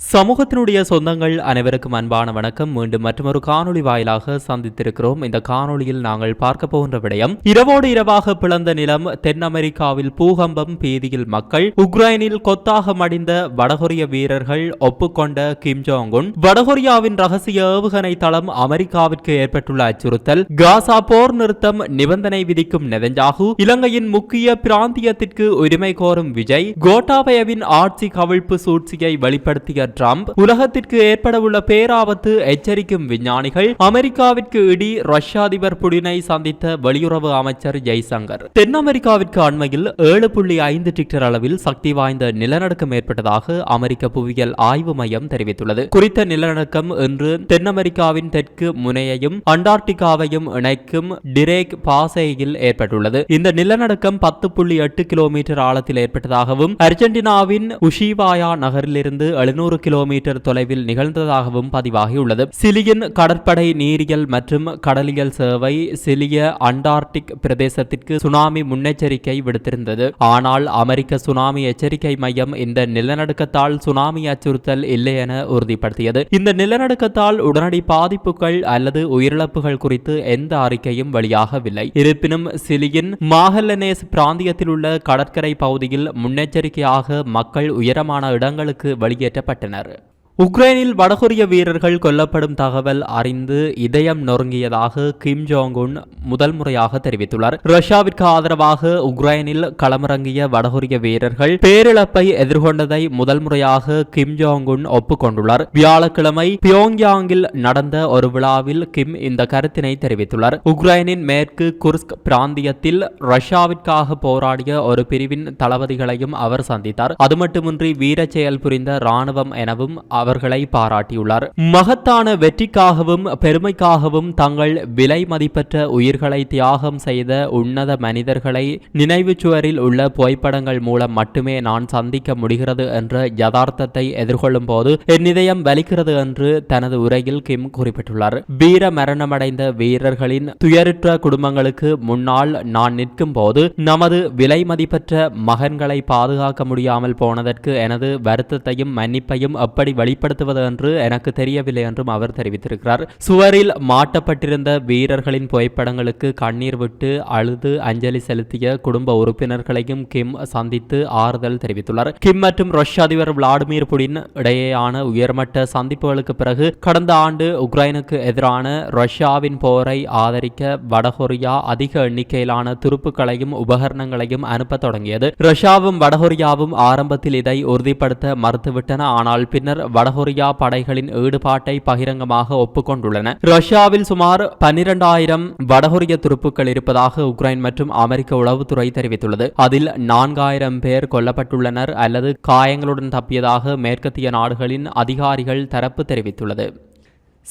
சமூகத்தினுடைய சொந்தங்கள் அனைவருக்கும் அன்பான வணக்கம். மீண்டும் மற்றொரு காணொளி வாயிலாக சந்தித்திருக்கிறோம். இந்த காணொளியில் நாங்கள் பார்க்க போகின்ற விடயம் இரவோடு இரவாக பிளந்த நிலம் தென் அமெரிக்காவில் பூகம்பம் பீதியில் மக்கள் உக்ரைனில் கொத்தாக மடிந்த வடகொரிய வீரர்கள் ஒப்புக்கொண்ட கிம் ஜோங் உன் வடகொரியாவின் ரகசிய ஏவுகணை தளம் அமெரிக்காவிற்கு ஏற்பட்டுள்ள அச்சுறுத்தல் காசா போர் நிறுத்தம் நிபந்தனை விதிக்கும் நெதஞ்சாகு இலங்கையின் முக்கிய பிராந்தியத்திற்கு உரிமை கோரும் விஜய் கோட்டாபயவின் ஆட்சி கவிழ்ப்பு சூழ்ச்சியை வெளிப்படுத்திய ட்ரம்ப். உலகத்திற்கு ஏற்படவுள்ள பேராபத்து எச்சரிக்கும் விஞ்ஞானிகள் அமெரிக்காவிற்கு இடி ரஷ்ய அதிபர் புடினை சந்தித்த வெளியுறவு அமைச்சர் ஜெய்சங்கர். தென் அமெரிக்காவிற்கு அண்மையில் ஏழு புள்ளி ஐந்து டிக்டர் அளவில் சக்தி வாய்ந்த நிலநடுக்கம் ஏற்பட்டதாக அமெரிக்க புவியியல் ஆய்வு மையம் தெரிவித்துள்ளது. குறித்த நிலநடுக்கம் இன்று தென் அமெரிக்காவின் தெற்கு முனையையும் அண்டார்டிகாவையும் இணைக்கும் டிரேக் பாசையில் ஏற்பட்டுள்ளது. இந்த நிலநடுக்கம் பத்து புள்ளி எட்டு கிலோமீட்டர் ஆழத்தில் ஏற்பட்டதாகவும் அர்ஜென்டினாவின் உஷிவாயா நகரிலிருந்து எழுநூறு கிலோமீட்டர் தொலைவில் நிகழ்ந்ததாகவும் பதிவாகியுள்ளது. சிலியின் கடற்படை நீரியல் மற்றும் கடலியல் சேவை சிலிய அண்டார்டிக் பிரதேசத்திற்கு சுனாமி முன்னெச்சரிக்கை விடுத்திருந்தது. ஆனால் அமெரிக்க சுனாமி எச்சரிக்கை மையம் இந்த நிலநடுக்கத்தால் சுனாமி அச்சுறுத்தல் இல்லை என உறுதிப்படுத்தியது. இந்த நிலநடுக்கத்தால் உடனடி பாதிப்புகள் அல்லது உயிரிழப்புகள் குறித்து எந்த அறிக்கையும் வெளியாகவில்லை. இருப்பினும் சிலியின் மாகல்லனேஸ் பிராந்தியத்தில் உள்ள கடற்கரை பகுதியில் முன்னெச்சரிக்கையாக மக்கள் உயரமான இடங்களுக்கு வெளியேற்றப்பட்டனர். பாராட்டினர் உக்ரைனில் வடகொரிய வீரர்கள் கொல்லப்படும் தகவல் அறிந்து இதயம் நொறுங்கியதாக கிம் ஜோங் உன் முதல் முறையாக தெரிவித்துள்ளார். ரஷ்யாவிற்கு ஆதரவாக உக்ரைனில் களமிறங்கிய வடகொரிய வீரர்கள் பேரிழப்பை எதிர்கொண்டதை முதல் முறையாக கிம் ஜோங் உன் ஒப்புக்கொண்டுள்ளார். வியாழக்கிழமை பியோங்யாங்கில் நடந்த ஒரு விழாவில் கிம் இந்த கருத்தினை தெரிவித்துள்ளார். உக்ரைனின் மேற்கு குர்ஸ்க் பிராந்தியத்தில் ரஷ்யாவிற்காக போராடிய ஒரு பிரிவின் தளபதிகளையும் அவர் சந்தித்தார். அது மட்டுமின்றி வீர செயல் புரிந்த ராணுவம் எனவும் அவர்களை பாராட்டியுள்ளார். மகத்தான வெற்றிக்காகவும் பெருமைக்காகவும் தங்கள் விலை மதிப்பற்ற உயிர்களை தியாகம் செய்த உன்னத மனிதர்களை நினைவு சுவரில் உள்ள புகைப்படங்கள் மூலம் மட்டுமே நான் சந்திக்க முடிகிறது என்ற யதார்த்தத்தை எதிர்கொள்ளும் போது என் இதயம் வலிக்கிறது என்று தனது உரையில் கிம் குறிப்பிட்டுள்ளார். வீர மரணமடைந்த வீரர்களின் துயருற்ற குடும்பங்களுக்கு முன்னால் நான் நிற்கும் போது நமது விலை மதிப்பற்ற மகன்களை பாதுகாக்க முடியாமல் போனதற்கு எனது வருத்தத்தையும் மன்னிப்பையும் எப்படி வெளிப்படுத்துவது என்று எனக்கு தெரியவில்லை என்றும் அவர் தெரிவித்திருக்கிறார். சுவரில் மாட்டப்பட்டிருந்த வீரர்களின் புகைப்படங்களுக்கு கண்ணீர் விட்டு அழுது அஞ்சலி செலுத்திய குடும்ப உறுப்பினர்களையும் கிம் சந்தித்து ஆறுதல் தெரிவித்துள்ளார். கிம் மற்றும் ரஷ்ய அதிபர் விளாடிமிர் புடின் இடையேயான உயர்மட்ட சந்திப்புகளுக்கு பிறகு கடந்த ஆண்டு உக்ரைனுக்கு எதிரான ரஷ்யாவின் போரை ஆதரிக்க வடகொரியா அதிக எண்ணிக்கையிலான துருப்புக்களையும் உபகரணங்களையும் அனுப்ப தொடங்கியது. ரஷ்யாவும் வடகொரியாவும் ஆரம்பத்தில் இதை உறுதிப்படுத்த மறுத்துவிட்டன. ஆனால் பின்னர் வடகொரியா படைகளின் ஈடுபாட்டை பகிரங்கமாக ஒப்புக்கொண்டுள்ளன. ரஷ்யாவில் சுமார் பன்னிரண்டாயிரம் வடகொரிய துருப்புக்கள் இருப்பதாக உக்ரைன் மற்றும் அமெரிக்க உளவுத்துறை தெரிவித்துள்ளது. அதில் நான்காயிரம் பேர் கொல்லப்பட்டுள்ளனர் அல்லது காயங்களுடன் தப்பியதாக மேற்கத்திய நாடுகளின் அதிகாரிகள் தரப்பு தெரிவித்துள்ளது.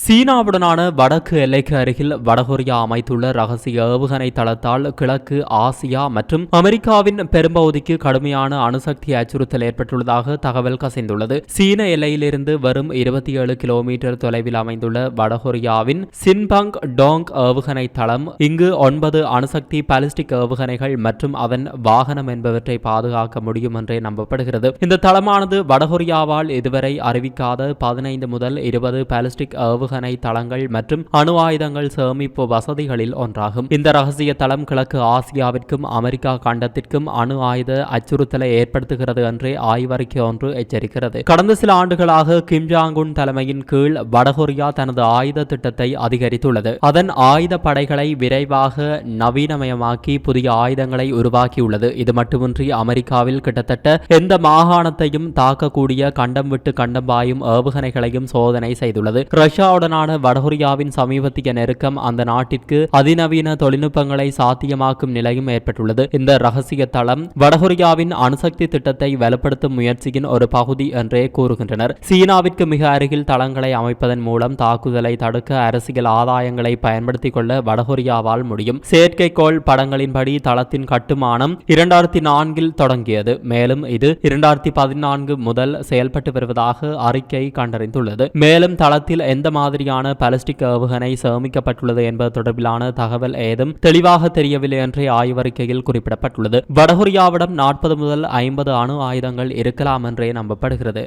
சீனாவுடனான வடக்கு எல்லைக்கு அருகில் வடகொரியா அமைத்துள்ள ரகசிய ஏவுகணை தளத்தால் கிழக்கு ஆசியா மற்றும் அமெரிக்காவின் பெரும்பகுதிக்கு கடுமையான அணுசக்தி அச்சுறுத்தல் ஏற்பட்டுள்ளதாக தகவல் கசிந்துள்ளது. சீன எல்லையிலிருந்து வரும் இருபத்தி ஏழு கிலோமீட்டர் தொலைவில் அமைந்துள்ள வடகொரியாவின் சின்பங் டோங் ஏவுகணை தளம் இங்கு ஒன்பது அணுசக்தி பாலிஸ்டிக் ஏவுகணைகள் மற்றும் அதன் வாகனம் என்பவற்றை பாதுகாக்க முடியும் என்றே நம்பப்படுகிறது. இந்த தளமானது வடகொரியாவால் இதுவரை அறிவிக்காத பதினைந்து முதல் இருபது பாலிஸ்டிக் ஏவு ஏவுகணை தளங்கள் மற்றும் அணு ஆயுதங்கள் சேமிப்பு வசதிகளில் ஒன்றாகும். இந்த ரகசிய தளம் கிழக்கு ஆசியாவிற்கும் அமெரிக்கா கண்டத்திற்கும் அணு ஆயுத அச்சுறுத்தலை ஏற்படுத்துகிறது என்று ஆய்வறிக்கை ஒன்று எச்சரிக்கிறது. கடந்த சில ஆண்டுகளாக கிம் ஜாங்குன் தலைமையின் கீழ் வடகொரியா தனது ஆயுத திட்டத்தை அதிகரித்துள்ளது. அதன் ஆயுத படைகளை விரைவாக நவீனமயமாக்கி புதிய ஆயுதங்களை உருவாக்கியுள்ளது. இது மட்டுமின்றி அமெரிக்காவில் கிட்டத்தட்ட எந்த மாகாணத்தையும் தாக்கக்கூடிய கண்டம் விட்டு கண்டம் பாயும் ஏவுகணைகளையும் சோதனை செய்துள்ளது. ரஷ்யா ரஷ்யாவுடனான வடகொரியாவின் சமீபத்திய நெருக்கம் அந்த நாட்டிற்கு அதிநவீன தொழில்நுட்பங்களை சாத்தியமாக்கும் நிலையும் ஏற்பட்டுள்ளது. இந்த ரகசிய தளம் வடகொரியாவின் அணுசக்தி திட்டத்தை வலுப்படுத்தும் முயற்சியின் ஒரு பகுதி என்றே கூறுகின்றனர். சீனாவிற்கு மிக அருகில் தளங்களை அமைப்பதன் மூலம் தாக்குதலை தடுக்க அரசியல் ஆதாயங்களை பயன்படுத்திக் கொள்ள வடகொரியாவால் முடியும். செயற்கைக்கோள் படங்களின்படி தளத்தின் கட்டுமானம் இரண்டாயிரத்தி நான்கில் தொடங்கியது. மேலும் இது இரண்டாயிரத்தி பதினான்கு முதல் செயல்பட்டு வருவதாக அறிக்கை கண்டறிந்துள்ளது. மேலும் தளத்தில் எந்த மாதிரியான பாலிஸ்டிக் ஏவுகணை சேமிக்கப்பட்டுள்ளது என்பது தொடர்பிலான தகவல் ஏதும் தெளிவாக தெரியவில்லை என்றே ஆய்வறிக்கையில் குறிப்பிடப்பட்டுள்ளது. வடகொரியாவிடம் நாற்பது முதல் ஐம்பது அணு ஆயுதங்கள் இருக்கலாம் என்றே நம்பப்படுகிறது.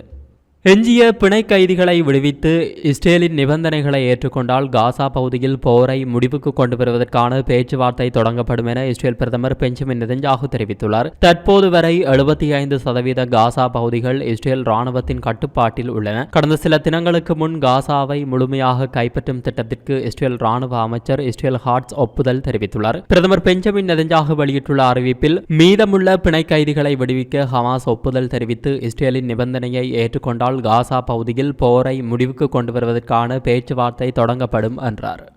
எஞ்சிய பிணை கைதிகளை விடுவித்து இஸ்ரேலின் நிபந்தனைகளை ஏற்றுக்கொண்டால் காசா பகுதியில் போரை முடிவுக்கு கொண்டு வருவதற்கான பேச்சுவார்த்தை தொடங்கப்படும் என இஸ்ரேல் பிரதமர் பெஞ்சமின் நெதன்யாகு தெரிவித்துள்ளார். தற்போது வரை எழுபத்தி ஐந்து சதவீத காசா பகுதிகள் இஸ்ரேல் ராணுவத்தின் கட்டுப்பாட்டில் உள்ளன. கடந்த சில தினங்களுக்கு முன் காசாவை முழுமையாக கைப்பற்றும் திட்டத்திற்கு இஸ்ரேல் ராணுவ அமைச்சர் இஸ்ரேல் ஹார்ட்ஸ் ஒப்புதல் தெரிவித்துள்ளார். பிரதமர் பெஞ்சமின் நெதன்யாகு வெளியிட்டுள்ள அறிவிப்பில் மீதமுள்ள பிணை கைதிகளை விடுவிக்க ஹமாஸ் ஒப்புதல் தெரிவித்து இஸ்ரேலின் நிபந்தனையை ஏற்றுக்கொண்டால் காசா பகுதியில் போரை முடிவுக்கு கொண்டு வருவதற்கான பேச்சுவார்த்தை தொடங்கப்படும் என்றார்.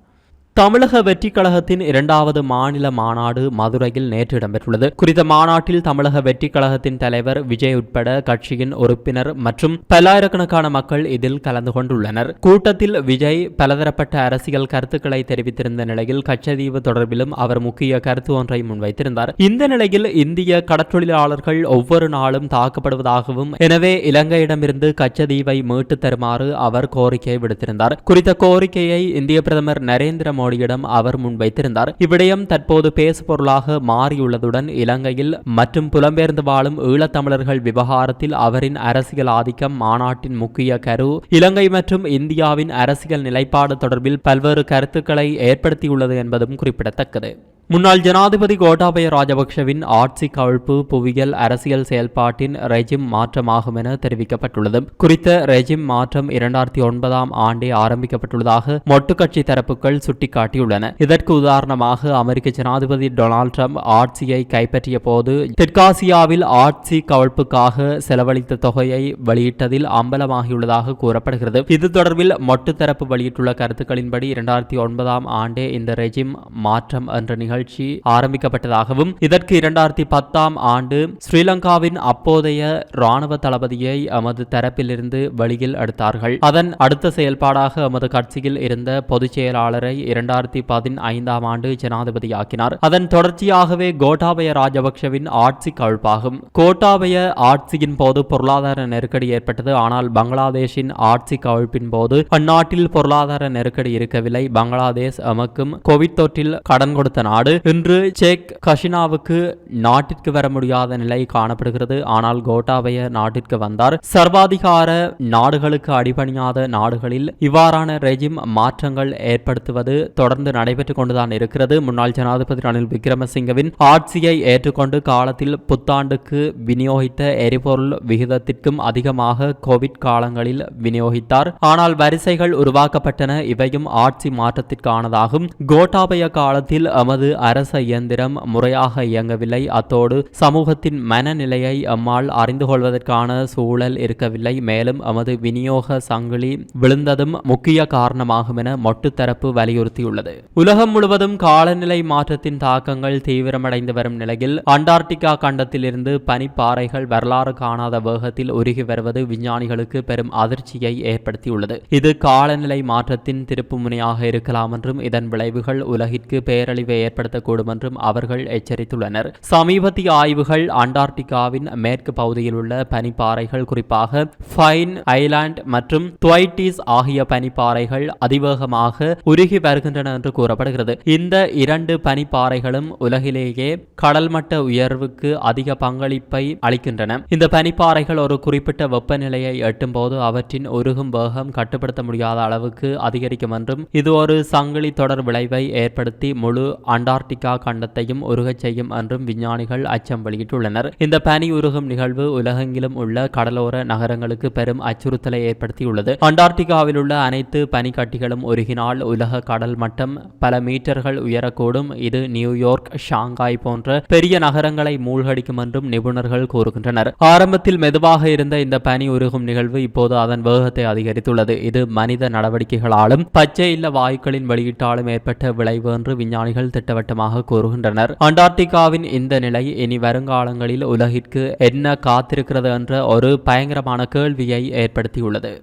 தமிழக வெற்றிக் கழகத்தின் இரண்டாவது மாநில மாநாடு மதுரையில் நேற்று இடம்பெற்றுள்ளது. குறித்த மாநாட்டில் தமிழக வெற்றிக் கழகத்தின் தலைவர் விஜய் உட்பட கட்சியின் உறுப்பினர் மற்றும் பல்லாயிரக்கணக்கான மக்கள் இதில் கலந்து கொண்டுள்ளனர். கூட்டத்தில் விஜய் பலதரப்பட்ட அரசியல் கருத்துக்களை தெரிவித்திருந்த நிலையில் கச்சதீவு தொடர்பிலும் அவர் முக்கிய கருத்து ஒன்றை முன்வைத்திருந்தார். இந்த நிலையில் இந்திய கடற்றொழிலாளர்கள் ஒவ்வொரு நாளும் தாக்கப்படுவதாகவும் எனவே இலங்கையிடமிருந்து கச்சதீவை மீட்டு தருமாறு அவர் கோரிக்கை விடுத்திருந்தார். குறித்த கோரிக்கையை இந்திய பிரதமர் நரேந்திர மோடி மோடியிடம் அவர் முன்வைத்திருந்தார் இவ்விடயம் தற்போது பேசுபொருளாக மாறியுள்ளதுடன் இலங்கையில் மற்றும் புலம்பெயர்ந்து வாழும் ஈழத்தமிழர்கள் விவகாரத்தில் அவரின் அரசியல் ஆதிக்கம் மாநாட்டின் முக்கிய கரு. இலங்கை மற்றும் இந்தியாவின் அரசியல் நிலைப்பாடு தொடர்பில் பல்வேறு கருத்துக்களை ஏற்படுத்தியுள்ளது என்பதும் குறிப்பிடத்தக்கது. முன்னாள் ஜனாதிபதி கோட்டாபய ராஜபக்ஷவின் ஆட்சி கவிழ்ப்பு புவியியல் அரசியல் செயல்பாட்டின் ரெஜிம் மாற்றமாகும் என தெரிவிக்கப்பட்டுள்ளது. குறித்த ரெஜிம் மாற்றம் இரண்டாயிரத்தி ஒன்பதாம் ஆண்டே ஆரம்பிக்கப்பட்டுள்ளதாக மொட்டு கட்சி தரப்புகள் சுட்டிக்காட்டியுள்ளன. இதற்கு உதாரணமாக அமெரிக்க ஜனாதிபதி டொனால்ட் ட்ரம்ப் ஆட்சியை கைப்பற்றிய போது தெற்காசியாவில் ஆட்சி கவிழ்ப்புக்காக செலவழித்த தொகையை வெளியிட்டதில் அம்பலமாகியுள்ளதாக கூறப்படுகிறது. இது தொடர்பில் மொட்டு தரப்பு வெளியிட்டுள்ள கருத்துக்களின்படி இரண்டாயிரத்தி ஒன்பதாம் ஆண்டே இந்த ரெஜிம் மாற்றம் என்ற நிகழ்ச்சி ஆரம்பிக்கப்பட்டதாகவும் இதற்கு இரண்டாயிரத்தி பத்தாம் ஆண்டு ஸ்ரீலங்காவின் அப்போதைய ராணுவ தளபதியை எமது தரப்பிலிருந்து வெளியில் எடுத்தார்கள். அதன் அடுத்த செயல்பாடாக எமது கட்சியில் இருந்த பொதுச் செயலாளரை இரண்டாயிரத்தி பதினைந்தாம் ஆண்டு ஜனாதிபதியாக்கினார். அதன் தொடர்ச்சியாகவே கோட்டாபய ராஜபக்ஷவின் ஆட்சி கவிழ்ப்பாகும். கோட்டாபய ஆட்சியின் போது பொருளாதார நெருக்கடி ஏற்பட்டது. ஆனால் பங்களாதேஷின் ஆட்சி கவிழ்ப்பின் போது அந்நாட்டில் பொருளாதார நெருக்கடி இருக்கவில்லை. பங்களாதேஷ் எமக்கும் கோவிட் தொற்றில் கடன் கொடுத்த நாடு. இன்று செக் கஷினாவுக்கு நாட்டிற்கு வர முடியாத நிலை காணப்படுகிறது. ஆனால் கோட்டாபய நாட்டிற்கு வந்தார். சர்வாதிகார நாடுகளுக்கு அடிபணியாத நாடுகளில் இவ்வாறான ரெஜிம் மாற்றங்கள் ஏற்படுத்துவது தொடர்ந்து நடைபெற்றுக் கொண்டுதான் இருக்கிறது. முன்னாள் ஜனாதிபதி ரணில் விக்ரமசிங்கவின் ஆட்சியை ஏற்றுக்கொண்டு காலத்தில் புத்தாண்டுக்கு விநியோகித்த எரிபொருள் விகிதத்திற்கும் அதிகமாக கோவிட் காலங்களில் விநியோகித்தார். ஆனால் வரிசைகள் உருவாக்கப்பட்டன. இவையும் ஆட்சி மாற்றத்திற்கானதாகும். கோட்டாபய காலத்தில் எமது அரச இயந்திரம் முறையாக இயங்கவில்லை. அத்தோடு சமூகத்தின் மனநிலையை எம்மால் அறிந்து கொள்வதற்கான சூழல் இருக்கவில்லை. மேலும் எமது விநியோக சங்கிலி விழுந்ததும் முக்கிய காரணமாகும் என மொட்டு தரப்பு வலியுறுத்தி வலியுறுத்தியுள்ளது உலகம் முழுவதும் காலநிலை மாற்றத்தின் தாக்கங்கள் தீவிரமடைந்து வரும் நிலையில் அண்டார்டிகா கண்டத்திலிருந்து பனிப்பாறைகள் வரலாறு காணாத வேகத்தில் உருகி வருவது விஞ்ஞானிகளுக்கு பெரும் அதிர்ச்சியை ஏற்படுத்தியுள்ளது. இது காலநிலை மாற்றத்தின் திருப்பு முனையாக இருக்கலாம் என்றும் இதன் விளைவுகள் உலகிற்கு பேரழிவை ஏற்படுத்தக்கூடும் என்றும் அவர்கள் எச்சரித்துள்ளனர். சமீபத்திய ஆய்வுகள் அண்டார்டிகாவின் மேற்கு பகுதியில் உள்ள பனிப்பாறைகள் குறிப்பாக ஃபைன் ஐலாண்ட் மற்றும் துவைட்டிஸ் ஆகிய பனிப்பாறைகள் அதிவேகமாக உருகி வருகின்ற வருகின்றன என்று கூறப்படுகிறது. இந்த இரண்டு பனிப்பாறைகளும் உலகிலேயே கடல் மட்ட உயர்வுக்கு அதிக பங்களிப்பை அளிக்கின்றன. இந்த பனிப்பாறைகள் ஒரு குறிப்பிட்ட வெப்பநிலையை எட்டும் போது அவற்றின் உருகும் வேகம் கட்டுப்படுத்த முடியாத அளவுக்கு அதிகரிக்கும் என்றும் இது ஒரு சங்கிலி தொடர் விளைவை ஏற்படுத்தி முழு அண்டார்டிகா கண்டத்தையும் உருகச் செய்யும் என்றும் விஞ்ஞானிகள் அச்சம் வெளியிட்டுள்ளனர். இந்த பனி உருகும் நிகழ்வு உலகெங்கிலும் உள்ள கடலோர நகரங்களுக்கு பெரும் அச்சுறுத்தலை ஏற்படுத்தியுள்ளது. அண்டார்டிகாவில் உள்ள அனைத்து பனிக்கட்டிகளும் உருகினால் உலக கடல் மட்டம் பல மீட்டர்கள் உயரக்கூடும். இது நியூயார்க் ஷாங்காய் போன்ற பெரிய நகரங்களை மூழ்கடிக்கும் என்றும் நிபுணர்கள் கூறுகின்றனர். ஆரம்பத்தில் மெதுவாக இருந்த இந்த பனி உருகும் நிகழ்வு இப்போது அதன் வேகத்தை அதிகரித்துள்ளது. இது மனித நடவடிக்கைகளாலும் பச்சை இல்ல வாயுக்களின் வெளியீட்டாலும் ஏற்பட்ட விளைவு என்று விஞ்ஞானிகள் திட்டவட்டமாக கூறுகின்றனர். அண்டார்டிகாவின் இந்த நிலை இனி வருங்காலங்களில் உலகிற்கு என்ன காத்திருக்கிறது என்ற ஒரு பயங்கரமான கேள்வியை ஏற்படுத்தியுள்ளது.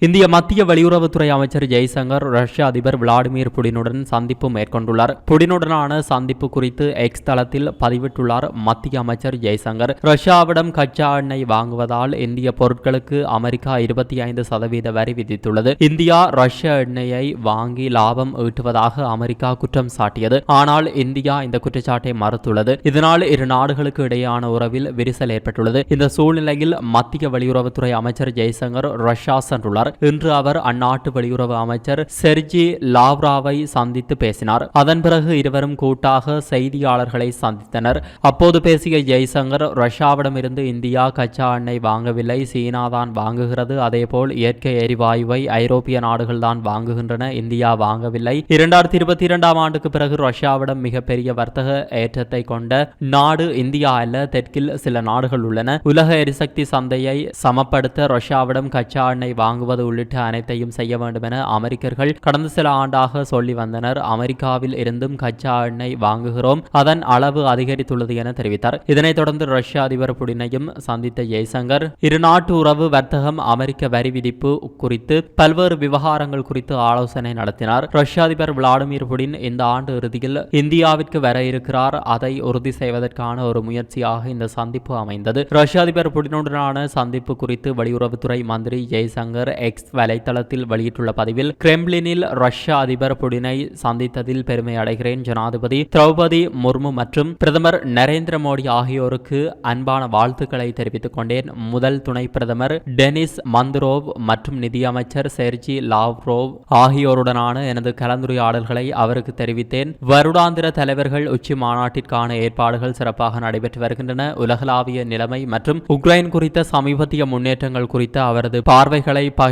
இந்திய மத்திய வெளியுறவுத்துறை அமைச்சர் ஜெய்சங்கர் ரஷ்ய அதிபர் விளாடிமிர் புடினுடன் சந்திப்பு மேற்கொண்டுள்ளார். புடினுடனான சந்திப்பு குறித்து எக்ஸ் தளத்தில் பதிவிட்டுள்ளார் மத்திய அமைச்சர் ஜெய்சங்கர். ரஷ்யாவிடம் கச்சா எண்ணெய் வாங்குவதால் இந்திய பொருட்களுக்கு அமெரிக்கா இருபத்தி ஐந்து சதவீத வரி விதித்துள்ளது. இந்தியா ரஷ்ய எண்ணெயை வாங்கி லாபம் ஈட்டுவதாக அமெரிக்கா குற்றம் சாட்டியது. ஆனால் இந்தியா இந்த குற்றச்சாட்டை மறுத்துள்ளது. இதனால் இரு நாடுகளுக்கு இடையேயான உறவில் விரிசல் ஏற்பட்டுள்ளது. இந்த சூழ்நிலையில் மத்திய வெளியுறவுத்துறை அமைச்சர் ஜெய்சங்கர் ரஷ்யா சென்றுள்ளார். இன்று அவர் அந்நாட்டு வெளியுறவு அமைச்சர் செர்ஜி லாவ்ராவை சந்தித்து பேசினார். அதன் பிறகு இருவரும் கூட்டாக செய்தியாளர்களை சந்தித்தனர். அப்போது பேசிய ஜெய்சங்கர் ரஷ்யாவிடமிருந்து இந்தியா கச்சா எண்ணெய் வாங்கவில்லை சீனா தான் வாங்குகிறது அதேபோல் இயற்கை எரிவாயுவை ஐரோப்பிய நாடுகள் தான் வாங்குகின்றன இந்தியா வாங்கவில்லை. இரண்டாயிரத்தி இருபத்தி இரண்டாம் ஆண்டுக்கு பிறகு ரஷ்யாவிடம் மிகப்பெரிய வர்த்தக ஏற்றத்தை கொண்ட நாடு இந்தியா அல்ல தெற்கில் சில நாடுகள் உள்ளன. உலக எரிசக்தி சந்தையை சமப்படுத்த ரஷ்யாவிடம் கச்சா எண்ணெய் வாங்குவது உள்ளிட்ட அனைத்தையும் செய்ய வேண்டும் என அமெரிக்கர்கள் கடந்த சில ஆண்டாக சொல்லி வந்தனர். அமெரிக்காவில் இருந்தும் கச்சா எண்ணெய் வாங்குகிறோம். அதன் அளவு அதிகரித்துள்ளது என தெரிவித்தார். இதனைத் தொடர்ந்து ரஷ்ய அதிபர் புடினையும் சந்தித்த ஜெய்சங்கர் இருநாட்டு உறவு வர்த்தகம் அமெரிக்க வரி விதிப்பு குறித்து பல்வேறு விவகாரங்கள் குறித்து ஆலோசனை நடத்தினார். ரஷ்ய அதிபர் விளாடிமிர் புடின் இந்த ஆண்டு இறுதியில் இந்தியாவிற்கு வர இருக்கிறார். அதை உறுதி செய்வதற்கான ஒரு முயற்சியாக இந்த சந்திப்பு அமைந்தது. ரஷ்ய அதிபர் புடினுடனான சந்திப்பு குறித்து வெளியுறவுத்துறை மந்திரி ஜெய்சங்கர் எக்ஸ் வலைத்தளத்தில் வெளியிட்டுள்ள பதிவில் கிரெம்ளினில் ரஷ்ய அதிபர் புடினை சந்தித்ததில் பெருமை அடைகிறேன் ஜனாதிபதி திரௌபதி முர்மு மற்றும் பிரதமர் நரேந்திர மோடி ஆகியோருக்கு அன்பான வாழ்த்துக்களை தெரிவித்துக் கொண்டேன். முதல் துணை பிரதமர் டெனிஸ் மந்துரோவ் மற்றும் நிதியமைச்சர் செர்ஜி லாவ்ரோவ் ஆகியோருடனான எனது கலந்துரையாடல்களை அவருக்கு தெரிவித்தேன். வருடாந்திர தலைவர்கள் உச்சி மாநாட்டிற்கான ஏற்பாடுகள் சிறப்பாக நடைபெற்று வருகின்றன. உலகளாவிய நிலைமை மற்றும் உக்ரைன் குறித்த சமீபத்திய முன்னேற்றங்கள் குறித்த அவரது பார்வைகளை